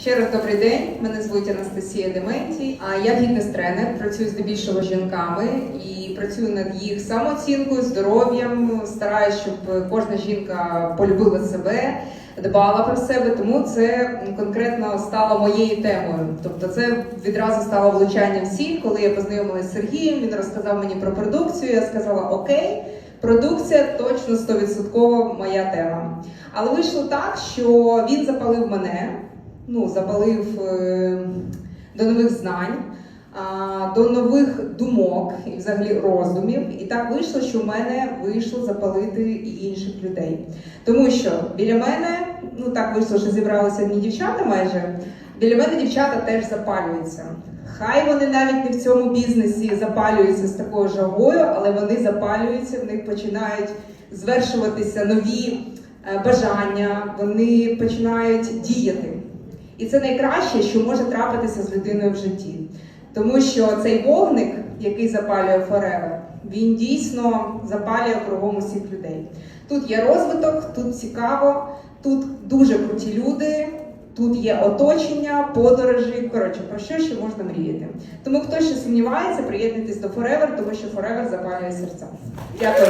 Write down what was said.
Ще раз добрий день. Мене звуть Анастасія Дементій. А я фітнес-тренер, працюю здебільшого з жінками і працюю над їх самооцінкою, здоров'ям. Стараюсь, щоб кожна жінка полюбила себе, дбала про себе. Тому це конкретно стало моєю темою. Тобто, це відразу стало влучанням всіх. Коли я познайомилася з Сергієм, він розказав мені про продукцію. Я сказала Окей. Продукція точно 100% моя тема. Але вийшло так, що він запалив мене, ну, запалив е, до нових знань, до нових думок і взагалі роздумів. І так вийшло, що в мене вийшло запалити і інших людей. Тому що біля мене, ну так вийшло, що зібралися одні дівчата майже. Біля мене дівчата теж запалюються. Хай вони навіть не в цьому бізнесі запалюються з такою жагою, але вони запалюються, в них починають звершуватися нові е, бажання, вони починають діяти. І це найкраще, що може трапитися з людиною в житті. Тому що цей вогник, який запалює Forever, він дійсно запалює кругом усіх людей. Тут є розвиток, тут цікаво, тут дуже круті люди, тут є оточення, подорожі. Коротше, про що ще можна мріяти. Тому хто ще сумнівається, приєднуйтесь до Forever, тому що Forever запалює серця. Дякую.